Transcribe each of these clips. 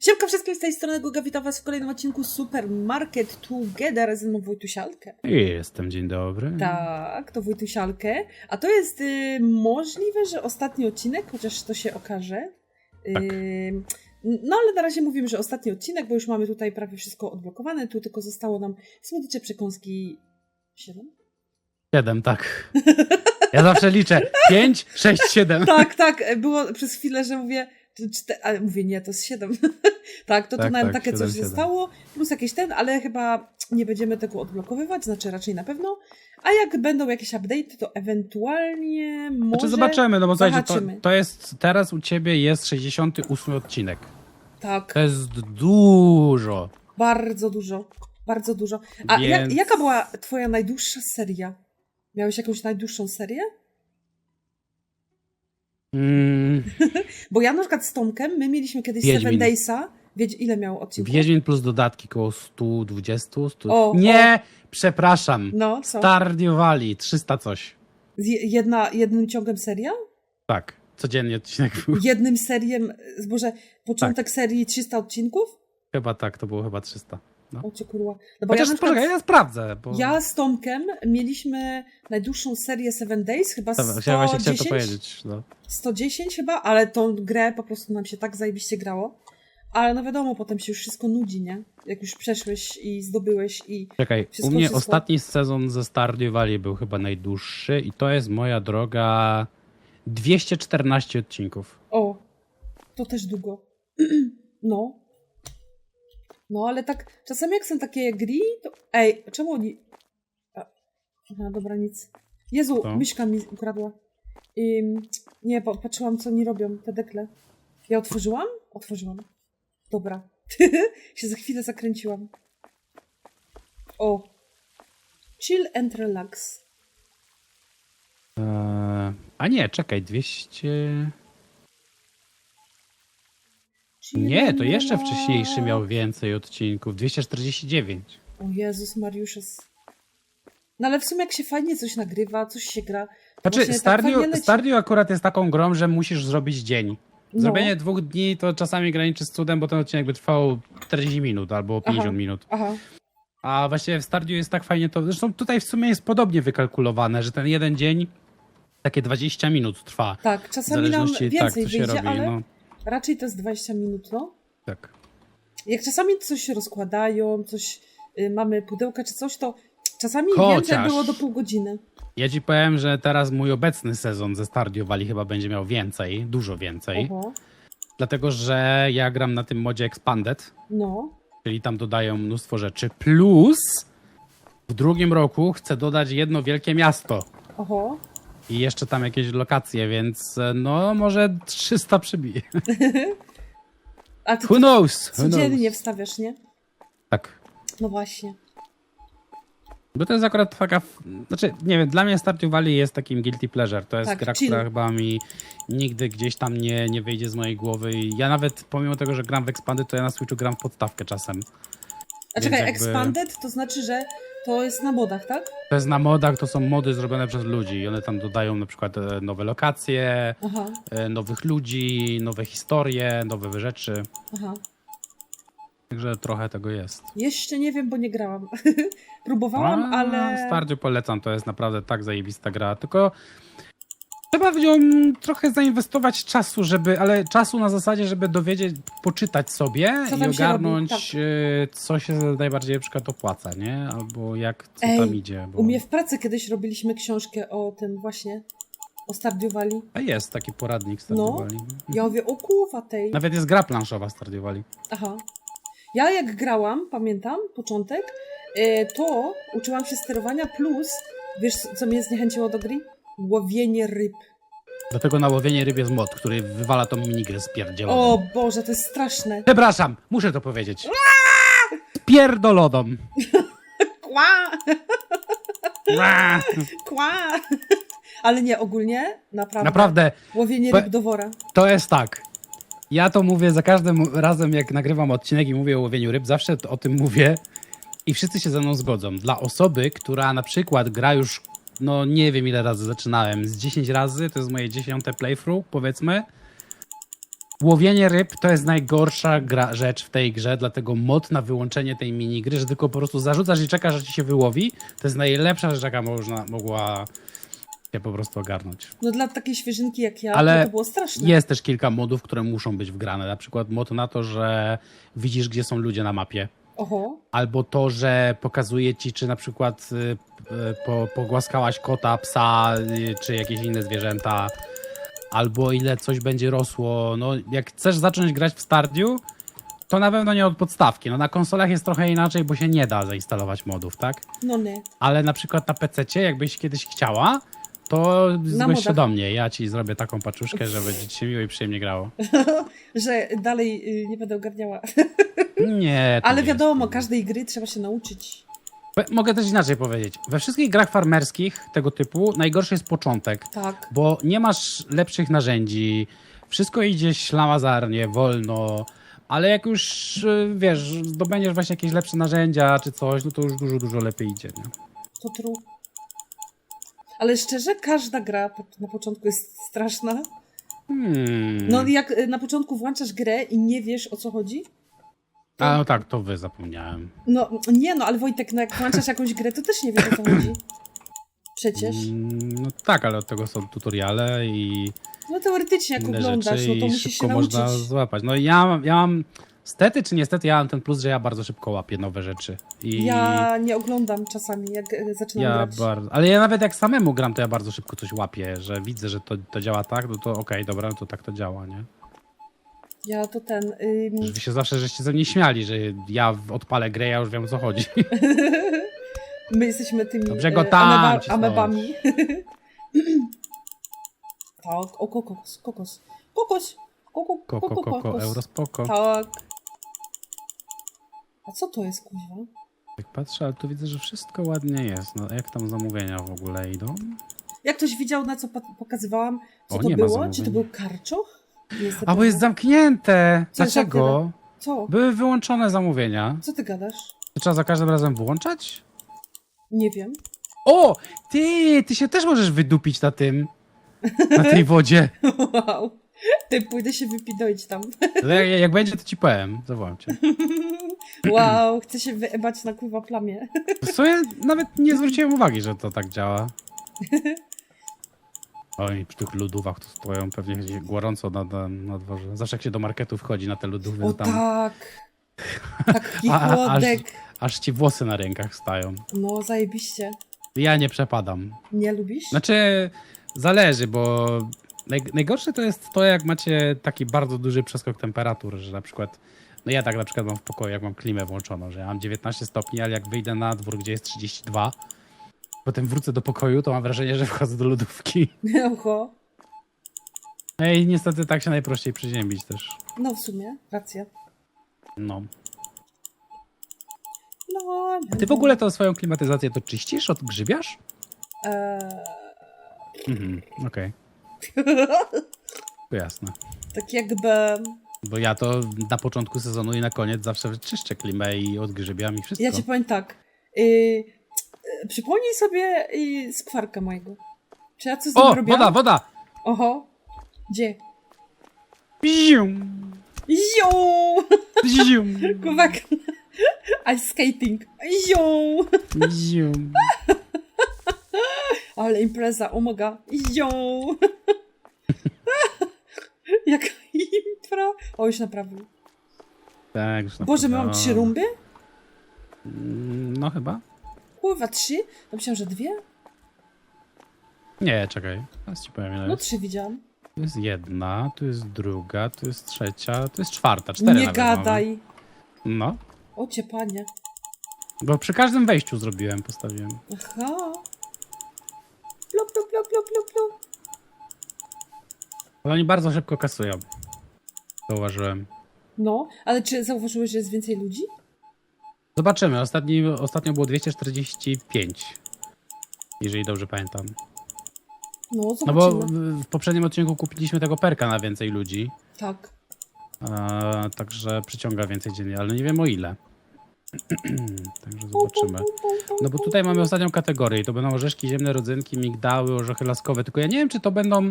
Siemka wszystkim z tej strony Guga, witam was w kolejnym odcinku Supermarket Together z mną Wojtusialkę. Jestem, dzień dobry. Tak, to Wojtusialkę. A to jest y, możliwe, że ostatni odcinek, chociaż to się okaże. Y, Tak. No ale na razie mówimy, że ostatni odcinek, bo już mamy tutaj prawie wszystko odblokowane. Tu tylko zostało nam słodycze przekąski 7. Siedem, tak. Ja zawsze liczę. Pięć, sześć, siedem. Tak, tak, było przez chwilę, że mówię, ale mówię, nie, to jest 7. tak, to tu Tak, nam tak, takie siedem, coś siedem. zostało, plus jakieś ten, ale chyba nie będziemy tego odblokowywać, znaczy raczej na pewno. A jak będą jakieś update, to ewentualnie może Znaczy zobaczymy, no bo słuchajcie, to, to jest, teraz u ciebie jest 68 odcinek. Tak, To jest dużo. bardzo dużo, bardzo dużo. A jak, Więc- jaka była twoja najdłuższa seria? Miałeś jakąś najdłuższą serię? Mm, Bo ja na przykład z Tomkiem, my mieliśmy kiedyś Wiedźmin. Seven Daysa, Wiedź, ile miał odcinków? Wiedźmin plus dodatki koło 120. 100... O, Nie, przepraszam. No, co? Stardew Valley, 300 coś. Jedna, jednym ciągiem seria? Tak, codziennie odcinek był. jednym seriem, Boże, początek Tak. serii 300 odcinków? Chyba tak, to było chyba 300. No. Kurwa. No bo ja, Chociaż przykład, poczekaj, ja sprawdzę. Bo... ja z Tomkiem mieliśmy najdłuższą serię Seven Days, chyba Ja właśnie chciałem to 110, powiedzieć. No. 110 chyba, ale tą grę po prostu nam się tak zajebiście grało. Ale no wiadomo, potem się już wszystko nudzi, nie? Jak już przeszłeś i zdobyłeś i... Czekaj, u mnie wszystko. ostatni sezon ze Stardew Valley był chyba najdłuższy i to jest moja droga 214 odcinków. O, to też długo. No. No, ale tak, czasami jak są takie gry, to... Ej, czemu oni... Aha, dobra, nic. Jezu, Co? myszka mi ukradła. Ym, nie, patrzyłam, co oni robią, te dekle. Ja otworzyłam? Otworzyłam. Dobra. się za chwilę zakręciłam. O. Chill and relax. Eee, a nie, czekaj, 200... Nie, to jeszcze wcześniejszy miał więcej odcinków. 249. O Jezus Mariuszes. No ale w sumie jak się fajnie coś nagrywa, coś się gra. Znaczy, właśnie tak Stardew, leci. Stardew akurat jest taką grą, że musisz zrobić dzień. No. Zrobienie dwóch dni to czasami graniczy z cudem, bo ten odcinek by trwał 40 minut albo 50 Aha. minut. Aha, A właściwie w Stardew jest tak fajnie to. Zresztą tutaj w sumie jest podobnie wykalkulowane, że ten jeden dzień takie 20 minut trwa. tak. Czasami nam tak, więcej się wyjdzie, robi. ale No, raczej to jest 20 minut, no. tak. Jak czasami coś rozkładają, coś y, mamy pudełka czy coś, to czasami Chociaż- więcej było do pół godziny. Ja ci powiem, że teraz mój obecny sezon ze Stardew Valley chyba będzie miał więcej, dużo więcej. Oho. Dlatego, że ja gram na tym modzie Expanded, No. czyli tam dodają mnóstwo rzeczy. Plus w drugim roku chcę dodać jedno wielkie miasto. Oho. I jeszcze tam jakieś lokacje, więc e, no może 300 przybije. A ty Who knows? Who codziennie knows? wstawiasz, nie? Tak. No właśnie. Bo to jest akurat taka. f- Znaczy, nie wiem, dla mnie Stardew Valley jest takim guilty pleasure. To jest Tak, gra, chill. która chyba mi nigdy gdzieś tam nie, nie wyjdzie z mojej głowy. I ja nawet, pomimo tego, że gram w Expandy, to ja na Switchu gram w podstawkę czasem. A Więc czekaj, jakby- expanded to znaczy, że to jest na modach, tak? To jest na modach, to są mody zrobione przez ludzi i one tam dodają na przykład e, nowe lokacje, Aha, e, nowych ludzi, nowe historie, nowe rzeczy. aha. Także trochę tego jest. Jeszcze nie wiem, bo nie grałam. Próbowałam, A, ale... Stardew polecam, to jest naprawdę tak zajebista gra, tylko trzeba w nią trochę zainwestować czasu, żeby, ale czasu na zasadzie, żeby dowiedzieć, poczytać sobie Co i tam się ogarnąć, robi, tak. e, co się najbardziej na przykład opłaca, nie? Albo jak, co Ej, tam idzie. Bo... U mnie w pracy kiedyś robiliśmy książkę o tym właśnie, o Stardew Valley. A jest taki poradnik No. Valley. Ja mówię, o kurwa tej. Nawet jest gra planszowa Stardew Valley. Aha. Ja jak grałam, pamiętam, początek, e, to uczyłam się sterowania plus, wiesz co mnie zniechęciło do gry? Łowienie ryb. Dlatego na łowienie ryb jest mod, który wywala tą minigrę z pierdzieloną. O Boże, to jest straszne. Przepraszam, muszę to powiedzieć. Pierdolodą. Kła! Kła! Ale nie, ogólnie, naprawdę, Naprawdę, łowienie ryb do wora. to jest tak. Ja to mówię za każdym razem, jak nagrywam odcinek i mówię o łowieniu ryb, zawsze o tym mówię i wszyscy się ze mną zgodzą. Dla osoby, która na przykład gra już, no nie wiem ile razy zaczynałem, z 10 razy, to jest moje dziesiąte playthrough, powiedzmy, łowienie ryb to jest najgorsza gra, rzecz w tej grze, dlatego mod na wyłączenie tej minigry, że tylko po prostu zarzucasz i czekasz, że ci się wyłowi, to jest najlepsza rzecz, jaka można, mogła się po prostu ogarnąć. No dla takiej świeżynki jak ja, Ale to, to było straszne. Jest też kilka modów, które muszą być wgrane, na przykład mod na to, że widzisz, gdzie są ludzie na mapie. Oho. Albo to, że pokazuje ci, czy na przykład y, y, po, pogłaskałaś kota, psa, y, czy jakieś inne zwierzęta, albo ile coś będzie rosło. No, jak chcesz zacząć grać w Stardew, to na pewno nie od podstawki. No, na konsolach jest trochę inaczej, bo się nie da zainstalować modów, tak? No nie. Ale na przykład na PC, jakbyś kiedyś chciała, to zgłoś się do mnie. Ja ci zrobię taką paczuszkę, że będzie ci się miło i przyjemnie grało. Że dalej y, nie będę ogarniała. Nie. Ale wiadomo, jest- każdej gry trzeba się nauczyć. Mogę też inaczej powiedzieć. We wszystkich grach farmerskich tego typu najgorszy jest początek, Tak. bo nie masz lepszych narzędzi, wszystko idzie ślamazarnie, wolno, ale jak już, y, wiesz, zdobędziesz właśnie jakieś lepsze narzędzia czy coś, no to już dużo, dużo lepiej idzie, nie? To true. Ale szczerze, każda gra na początku jest straszna. Hmm. No jak y, na początku włączasz grę i nie wiesz o co chodzi? A no tak, to wy zapomniałem. No nie no, ale Wojtek, no jak włączasz jakąś grę, to też nie wiesz o co chodzi. Przecież. Mm, No tak, ale od tego są tutoriale i No teoretycznie jak oglądasz, no to musisz się nauczyć. można złapać. No ja, ja mam, stety czy niestety, ja mam ten plus, że ja bardzo szybko łapię nowe rzeczy. I Ja nie oglądam czasami, jak e, zaczynam Ja grać. bardzo, ale ja nawet jak samemu gram, to ja bardzo szybko coś łapię, że widzę, że to, to działa tak, no to okej, dobra, no to tak to działa, nie? Ja to ten. ym, Że wy się zawsze żeście ze mnie śmiali, że ja odpalę grę, ja już wiem o co chodzi. my jesteśmy tymi Dobrze go e, tam ameba, cisnąłeś. amebami. tak, o kokos, kokos. Kokos! Koko, Koko, koko, koko, kokos. euro spoko. Tak. A co to jest, kuźwa? Jak patrzę, ale tu widzę, że wszystko ładnie jest. No jak tam zamówienia w ogóle idą? Jak ktoś widział, na co pokazywałam, co O, to nie ma było? Czy to był karczoch? Nie jestem A bo jest zamknięte! Co jest Dlaczego? Co? Były wyłączone zamówienia. Co ty gadasz? To trzeba za każdym razem włączać? Nie wiem. O! Ty! Ty się też możesz wydupić na tym. Na tej wodzie. Wow. Ty, pójdę się wypidoić tam. Jak, jak będzie, to ci powiem. Zawołam cię. Wow, chcę się wyebać na kurwa plamie. W sumie nawet nie zwróciłem uwagi, że to tak działa. Oj, przy tych lodówach to stoją pewnie gdzieś gorąco na, na, na dworze. Zawsze jak się do marketu wchodzi na te lodówy, O to tam tak. Taki A- a- aż- chłodek. aż ci włosy na rękach stają. No, zajebiście. Ja nie przepadam. Nie lubisz? Znaczy, zależy, bo naj, najgorsze to jest to, jak macie taki bardzo duży przeskok temperatur, że na przykład, no ja tak na przykład mam w pokoju, jak mam klimę włączoną, że ja mam 19 stopni, ale jak wyjdę na dwór, gdzie jest 32, potem wrócę do pokoju, to mam wrażenie, że wchodzę do lodówki. Oho. No i niestety tak się najprościej przeziębić też. No, w sumie, racja. No. No, Ty w ogóle to swoją klimatyzację to czyścisz, odgrzybiasz? Eee, Mhm, okej. To jasne. tak jakby... Bo ja to na początku sezonu i na koniec zawsze czyszczę klimę i odgrzybiam i wszystko. Ja ci powiem tak. Yy, yy, przypomnij sobie yy, skwarka mojego. Czy ja coś z nim O, robiłam? woda, woda! Oho. Gdzie? Zium, Jo! zium, Kubek. Ice skating. Jo! zium. Ale impreza, omoga. Jo! Jaka impra. O, już naprawdę. Tak, już Boże, my mam trzy rumby? Mm, No chyba. Kurwa, trzy? No myślałam, że dwie? Nie, czekaj. Teraz ci powiem ile No jest. trzy widziałam. Tu jest jedna, tu jest druga, tu jest trzecia, tu jest czwarta, cztery Nie nawet gadaj. Mamy. No, O cię, panie. bo przy każdym wejściu zrobiłem, postawiłem. Aha. Plup, plup, plup, plup, plup, plup. Ale oni bardzo szybko kasują. Zauważyłem. No, ale czy zauważyłeś, że jest więcej ludzi? Zobaczymy. Ostatni, ostatnio było 245. Jeżeli dobrze pamiętam. No, No zobaczymy. bo w, w poprzednim odcinku kupiliśmy tego perka na więcej ludzi. Tak. E, także przyciąga więcej dziennie, ale nie wiem o ile. także zobaczymy. No bo tutaj mamy ostatnią kategorię i to będą orzeszki ziemne, rodzynki, migdały, orzechy laskowe. Tylko ja nie wiem, czy to będą.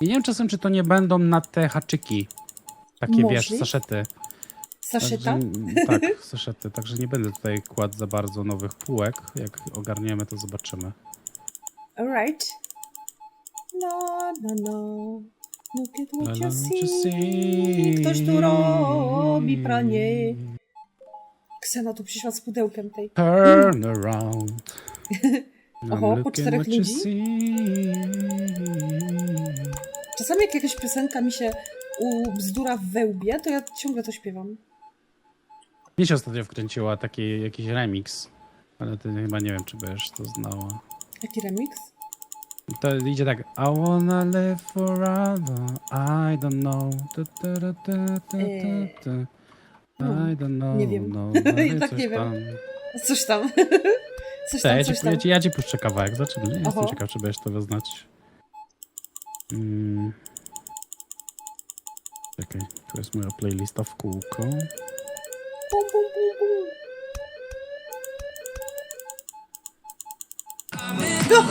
Ja nie wiem czasem, czy to nie będą na te haczyki. Takie, wiesz, Możliw? saszety. Saszyta? Także- tak, saszety. Także nie będę tutaj kładł za bardzo nowych półek. Jak ogarniemy, to zobaczymy. Alright. No, no, no. Look at what you see. Ktoś tu robi pranie. Ksena tu przyszła z pudełkiem tej. Turn around. Oho, po czterech ludzi? Czasami jak jakaś piosenka mi się ubzdura w wełbie, to ja ciągle to śpiewam. Mnie się ostatnio wkręciła taki jakiś remix, ale ty chyba nie wiem, czy będziesz to znała. Jaki remix? To idzie tak. I wanna live forever, I don't know. Tu, tu, tu, tu, tu, Eee, tu, tu. no, I don't know. nie wiem. No, Jednak coś nie wiem. Coś tam. coś tam, ja, coś ci, tam. ja, ci, ja ci puszczę kawałek. Nie jestem ciekaw, czy będziesz to wyznać. Mm. Czekaj, tu jest moja playlista w kółko. Bum, bum, bum, bum. No!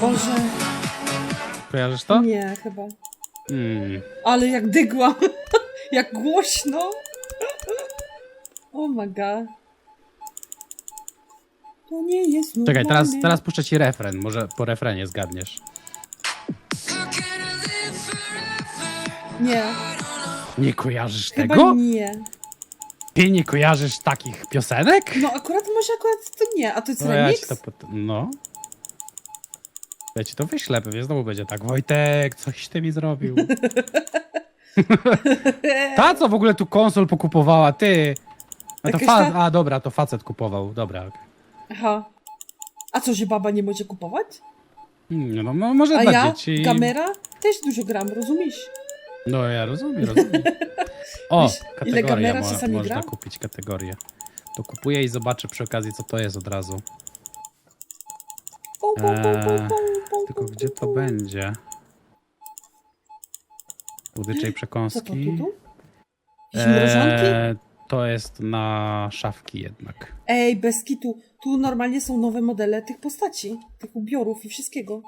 Boże, Kojarzysz to? nie, chyba. Mm. Ale jak dygłam. jak głośno. Oh my god. To nie jest Czekaj, teraz, normalne. teraz puszczę ci refren, może po refrenie zgadniesz. Nie, Nie kojarzysz chyba tego? nie. Ty nie kojarzysz takich piosenek? No akurat może akurat to nie, a to jest No ja remix? ci to pot- No. Ja ci to wyślę, pewnie znowu będzie tak. Wojtek, coś ty mi zrobił. Ta, co w ogóle tu konsol pokupowała, ty. A, to Jakaś fa- ta- A dobra, to facet kupował, dobra. Aha. A co, że baba nie może kupować? Hmm, No, no może A dla ja, dzieci. kamera, też dużo gram, rozumiesz? No ja rozumiem, rozumiem. O, ile kategoria Gamera mo- czasami można gra? kupić kategorię. To kupuję i zobaczę przy okazji, co to jest od razu. Pum, pum, pum, pum, pum, pum, Tylko pum, gdzie pum, to pum. będzie? Słodyczej Co to przekąski. tu, tu? Jakieś mrożonki? Eee, to jest na szafki jednak. Ej, bez kitu. Tu normalnie są nowe modele tych postaci, tych ubiorów i wszystkiego.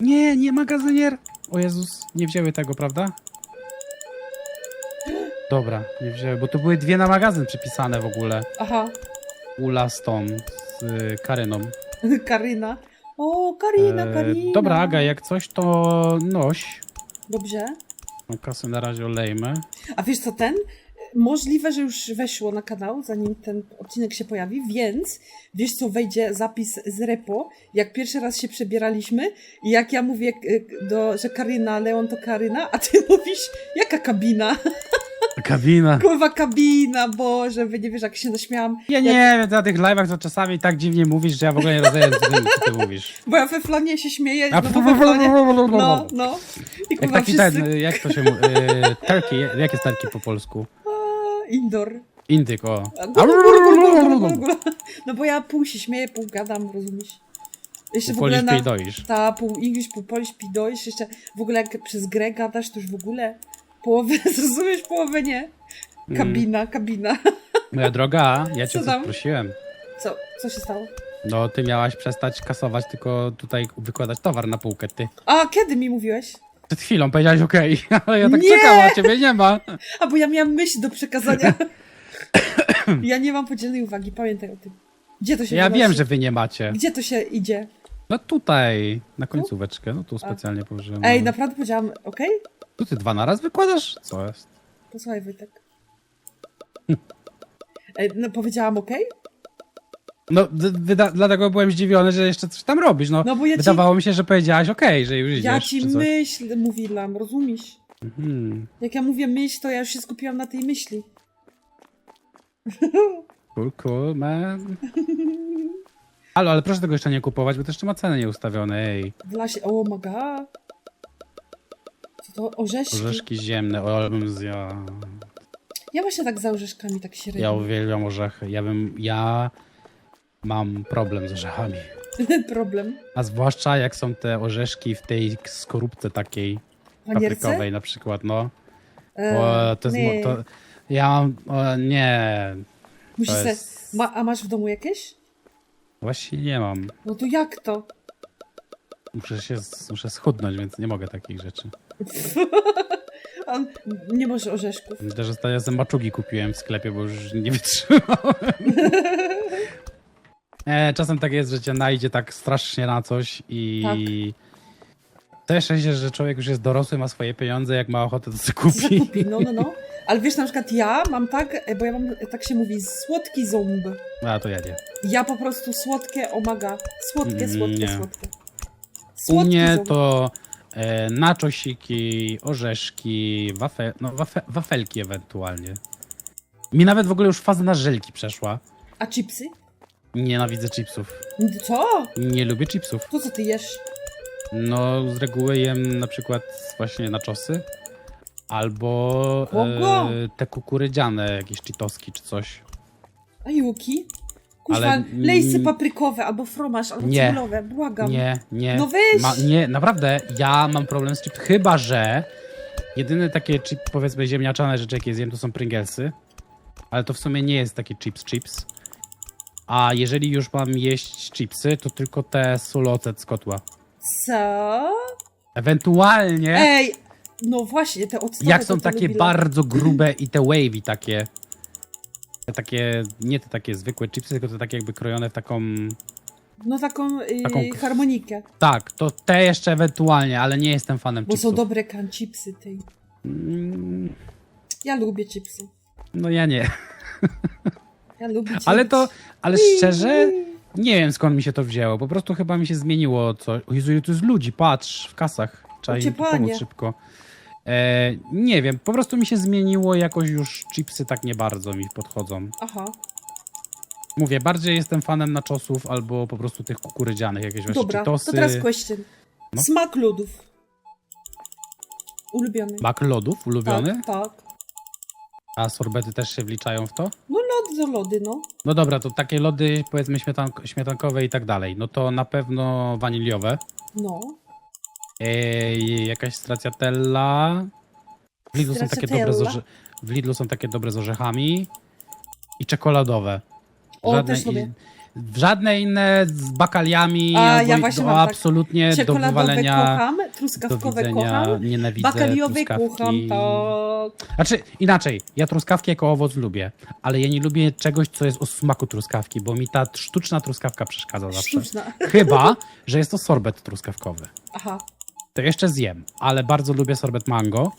Nie, nie magazynier! O Jezus, nie wzięły tego, prawda? Dobra, nie wzięły, bo tu były dwie na magazyn przypisane w ogóle. Aha, Ula Stone z y, Karyną. Karyna. O, Karina, Eee, Karina. dobra, Aga, jak coś, to noś. Dobrze. No, kasę na razie olejmy. A wiesz co, ten? Możliwe, że już weszło na kanał, zanim ten odcinek się pojawi, więc wiesz co, wejdzie zapis z repo, jak pierwszy raz się przebieraliśmy i jak ja mówię, e, do, że Karyna, Leon to Karyna, a ty mówisz, jaka kabina? Kabina. Kurwa kabina, Boże, wy nie wiesz, jak się naśmiałam. Ja nie wiem, na tych live'ach to czasami tak dziwnie mówisz, że ja w ogóle nie rozumiem, co ty, mówisz. Bo ja we flonie się śmieję, A no we flonie, no, No, no. I Jak kurwa taki wszyscy, ten, jak to się mówi, y, turkey, jak jest turkey po polsku? Indoor. Indyk, o. A, gulu, gulu, gulu, gulu, gulu, gulu. No bo ja pół się śmieję, pół gadam, rozumiesz? Jeszcze w ogóle Polisz na... Ta, pół English, pół Polish, pidoisz, jeszcze w ogóle jak przez grę gadasz, to już w ogóle połowę zrozumiesz, połowę nie. Kabina, kabina. Moja droga, ja cię Co prosiłem. Co, co się stało? No, ty miałaś przestać kasować, tylko tutaj wykładać towar na półkę, ty. A, kiedy mi mówiłeś? Przed chwilą powiedziałeś okej, ale ja tak Nie! czekam, a ciebie nie ma. A, bo ja miałam myśl do przekazania. ja nie mam podzielnej uwagi, pamiętaj o tym. Gdzie to się Ja wynosi? wiem, że wy nie macie. Gdzie to się idzie? No tutaj, na końcóweczkę, no tu specjalnie położyłem. Ej, naprawdę powiedziałam, okej? Tu ty dwa na raz wykładasz? Co jest? Posłuchaj, Wojtek. Ej, no powiedziałam okej? No, dlatego byłem zdziwiony, że jeszcze coś tam robisz. No, No bo ja ci- wydawało mi się, że powiedziałaś okej, że już idziesz. Ja ci myśl mówiłam, rozumiesz? Hmm, Jak ja mówię myśl, to ja już się skupiłam na tej myśli. cool, cool, man. Ale, ale proszę tego jeszcze nie kupować, bo to jeszcze ma cenę nieustawione, ej. W lasie, o my god. Co to? Orzeszki. Orzeszki ziemne, o, bym zjadł. Ja właśnie tak za orzeszkami tak średnio. Ja uwielbiam orzechy. Ja bym, ja mam problem z orzechami. Problem. A zwłaszcza jak są te orzeszki w tej skorupce takiej Panierce? paprykowej na przykład, no. E, to jest, nie. mo- to, ja o, nie, Musisz jest- Ma, a masz w domu jakieś? właśnie nie mam. No to jak to? Muszę się, muszę schudnąć, więc nie mogę takich rzeczy. On nie może orzeszków. Też ostatnio zębaczugi kupiłem w sklepie, bo już nie wytrzymałem. E, czasem tak jest, że cię najdzie tak strasznie na coś i... To jeszcze się, że człowiek już jest dorosły, ma swoje pieniądze, jak ma ochotę, to sobie kupi. Zakupi, no, no, no. Ale wiesz, na przykład ja mam tak, e, bo ja mam, tak się mówi, słodki ząb. A, to ja nie. Ja po prostu słodkie omaga. Słodkie, Mm, słodkie, nie. słodkie. U Słodki mnie ząb. to e, naczosiki, orzeszki, wafe, no, wafe, wafelki ewentualnie. Mi nawet w ogóle już faza na żelki przeszła. A chipsy? Nienawidzę chipsów. Co? Nie lubię chipsów. To co ty jesz? No, z reguły jem na przykład właśnie naczosy. Albo Kogo? e, te kukurydziane, jakieś cheetoski czy coś. A juki? Kuźwa, Ale- lejsy paprykowe, albo fromaż, albo Nie. cebulowe. Błagam. Nie, nie. No weź! Ma, nie, naprawdę, ja mam problem z chips, chyba że jedyne takie chip, powiedzmy ziemniaczane rzeczy, jakie zjem, to są Pringlesy. Ale to w sumie nie jest takie chips chips. A jeżeli już mam jeść chipsy, to tylko te solocet z kotła. Co? Ewentualnie, Ej! No właśnie, te octowe jak są takie bardzo grube i te wavy takie. Te takie, nie te takie zwykłe chipsy, tylko te takie jakby krojone w taką... No taką, y, Taką- harmonikę. Tak, to te jeszcze ewentualnie, ale nie jestem fanem Bo są chipsów. dobre crunchipsy tej. Mm, Ja lubię chipsy. No ja nie. Ja lubię chipsy. Ale to, ale szczerze, nie wiem skąd mi się to wzięło. Po prostu chyba mi się zmieniło coś. O Jezu, tu jest ludzi, patrz, w kasach. Trzeba im Ocieplanie. pomóc szybko. E, nie wiem, po prostu mi się zmieniło, jakoś już chipsy tak nie bardzo mi podchodzą. Aha, Mówię, bardziej jestem fanem naczosów albo po prostu tych kukurydzianych, jakieś właśnie dobra. To teraz question. No. Smak lodów. Ulubiony. Mak lodów ulubiony, Tak, tak. A sorbety też się wliczają w to? No lody lody, no. No dobra, to takie lody powiedzmy śmietank śmietankowe i tak dalej. No to na pewno waniliowe. No. Ej, jakaś stracciatella. W Lidlu są takie dobre z, orze- w Lidlu są takie dobre z orzechami. I czekoladowe. O, też lubię. i- żadne inne z bakaliami A, albo ja właśnie do, mam tak. absolutnie do Czekoladowe wywalenia, kocham, do truskawkowe widzenia. kocham, Nienawidzę bakaliowe truskawki. kocham, tak. Znaczy, inaczej, ja truskawki jako owoc lubię, ale ja nie lubię czegoś, co jest o smaku truskawki, bo mi ta sztuczna truskawka przeszkadza zawsze. Sztuczna. Chyba, że jest to sorbet truskawkowy. Aha. To jeszcze zjem, ale bardzo lubię sorbet mango.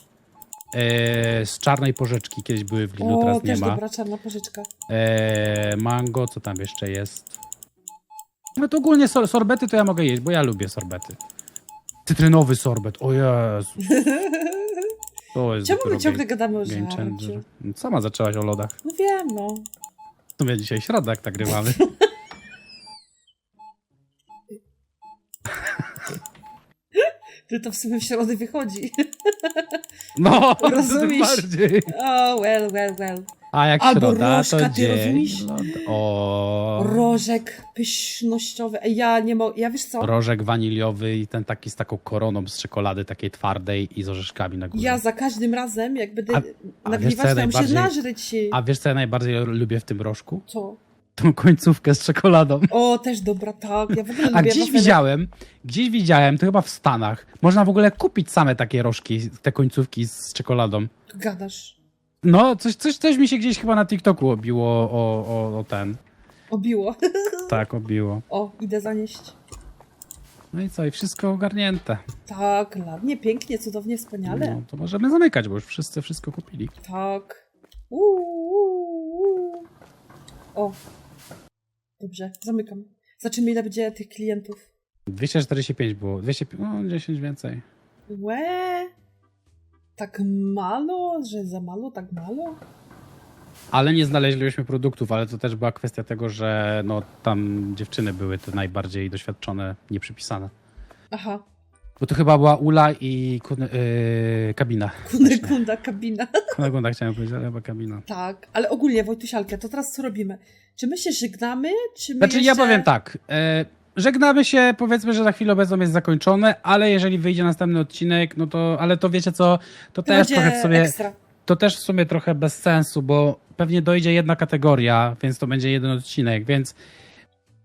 Yy, z czarnej porzeczki kiedyś były w Lidlu, O, teraz nie też ma. dobra czarna porzeczka. Yy, mango, co tam jeszcze jest? No to ogólnie sor sorbety to ja mogę jeść, bo ja lubię sorbety. Cytrynowy sorbet, o Jezu. To jest Czemu my dopiero ciągle game- gadamy o game żarciu? changer. Sama zaczęłaś o lodach. No wiem, no. W sumie dzisiaj środa, jak tak Ty to w sumie w środę wychodzi. No, Rozumiesz? bardziej. O, well, well, well. A jak Albo środa, rożka, to ty dzień. lod- O. Rożek pysznościowy. Ja nie mogę, ja wiesz co? Rożek waniliowy i ten taki z taką koroną z czekolady takiej twardej i z orzeszkami na górze. Ja za każdym razem, jak będę A- a nagrywać, to najbardziej- nażreć. A wiesz co ja najbardziej lubię w tym rożku? Co? Tą końcówkę z czekoladą. O, też dobra, tak. Ja w ogóle A gdzieś widziałem, gdzieś widziałem, to chyba w Stanach, można w ogóle kupić same takie rożki, te końcówki z czekoladą. Gadasz. No, coś, coś, coś mi się gdzieś chyba na TikToku obiło o, o, o ten. Obiło. Tak, obiło. O, idę zanieść. No i co, i wszystko ogarnięte. Tak, ładnie, pięknie, cudownie, wspaniale. No, to możemy zamykać, bo już wszyscy wszystko kupili. Tak. Uuu. O. Dobrze, zamykam. Zobaczymy, ile będzie tych klientów. 245 było, 200, no 10 więcej. Łe. Tak malo, że za mało, tak mało? Ale nie znaleźliśmy produktów, ale to też była kwestia tego, że no tam dziewczyny były te najbardziej doświadczone, nieprzypisane. Aha. Bo to chyba była Ula i kun, yy, kabina. Kunekunda, kabina. Kunegunda chciałem powiedzieć, ale chyba kabina. Tak, ale ogólnie Wojtusialkę, to teraz co robimy? Czy my się żegnamy, czy my Znaczy jeszcze... ja powiem tak, e, żegnamy się, powiedzmy, że na chwilę obecną jest zakończone, ale jeżeli wyjdzie następny odcinek, no to, ale to wiecie co, to To też trochę w sobie, ekstra. to też w sumie trochę bez sensu, bo pewnie dojdzie jedna kategoria, więc to będzie jeden odcinek, więc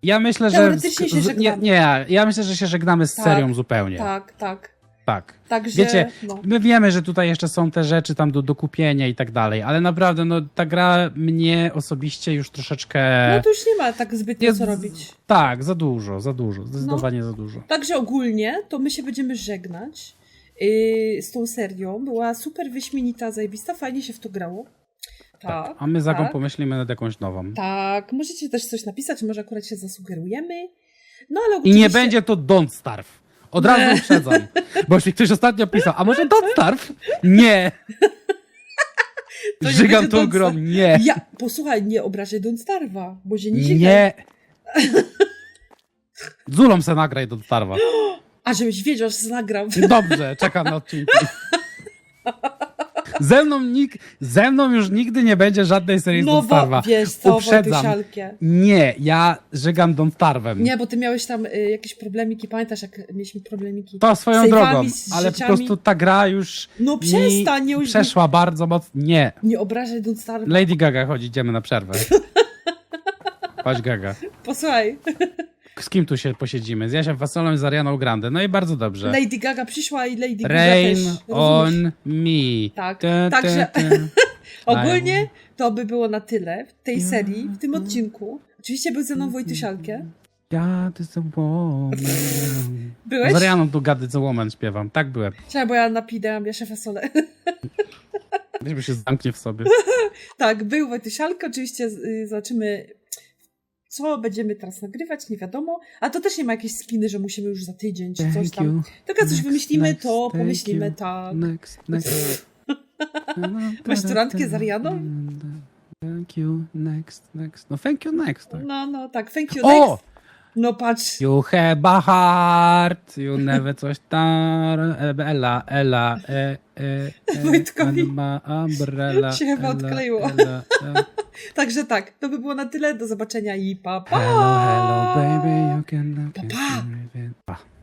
ja myślę, że... Teoretycznie się z- nie, żegnamy. nie, ja myślę, że się żegnamy z Tak, serią zupełnie. Tak, tak. Tak. Także, Wiecie, no. my wiemy, że tutaj jeszcze są te rzeczy tam do, do kupienia i tak dalej, ale naprawdę, no ta gra mnie osobiście już troszeczkę... no to już nie ma tak zbytnio co robić. Tak, za dużo, za dużo, zdecydowanie za dużo. Także ogólnie to my się będziemy żegnać yy, z tą serią. Była super wyśmienita, zajebista, fajnie się w to grało. Tak. A my z Agą tak. pomyślimy nad jakąś nową. Tak, możecie też coś napisać, może akurat się zasugerujemy. No ale I oczywiście... nie będzie to Don't Starve. Od razu uprzedzam. Bo mi ktoś ostatnio pisał, a może Don't Starve? Nie. Nie Żygam tą grą, nie. Ja, posłuchaj, nie obrażaj Don't Starve'a, bo się nie żygaj. Nie. Zulą se nagraj Don't Starve'a. A żebyś wiedział, że nagram. Dobrze, czekam na odcinki. Ze mną, nik- ze mną już nigdy nie będzie żadnej serii No Don't Starve'a. wiesz co, Uprzedzam. Nie, ja żygam Don't Starve'em. Nie, bo ty miałeś tam y, jakieś problemiki, pamiętasz jak mieliśmy problemiki? To swoją drogą, ale po prostu ta gra już No przestań, nie, przeszła bardzo mocno. Nie. nie, nie obrażaj Don't Starve'a. Lady Gaga, chodź, idziemy na przerwę. Chodź Gaga. Posłuchaj, Z kim tu się posiedzimy? Z Jasiem Fasolą i z Arianą Grande. No i bardzo dobrze. Lady Gaga przyszła i Lady Gaga Rain też. on me. Tak, Te, także- te, te. Ogólnie to by było na tyle w tej serii, w tym odcinku. Oczywiście był ze mną Wojtusialkie. God is a woman. Byłeś? Z Arianą tu God is a woman śpiewam. Tak byłem. Czekaj, bo ja napidę Jaszę Fasolę. Żeby się zamknie w sobie. tak, był Wojtusialka, oczywiście y, zobaczymy, co będziemy teraz nagrywać, nie wiadomo. A to też nie ma jakiejś spiny, że musimy już za tydzień czy coś tam. Tylko coś Next, wymyślimy, next, to pomyślimy you. tak. Next, next. Masz tu randkę z Arianą? Thank you, next, next. No thank you, next. Tak. No, no, tak, thank you, O! next. No patrz, You have a heart, you never coś tam. E, Ela, Ela, e, e, e, Wojtkowi umbrella. się chyba odkleiło. Ela, e. także tak, to by było na tyle, do zobaczenia i pa pa! Hello, hello, baby, you can Pa, pa.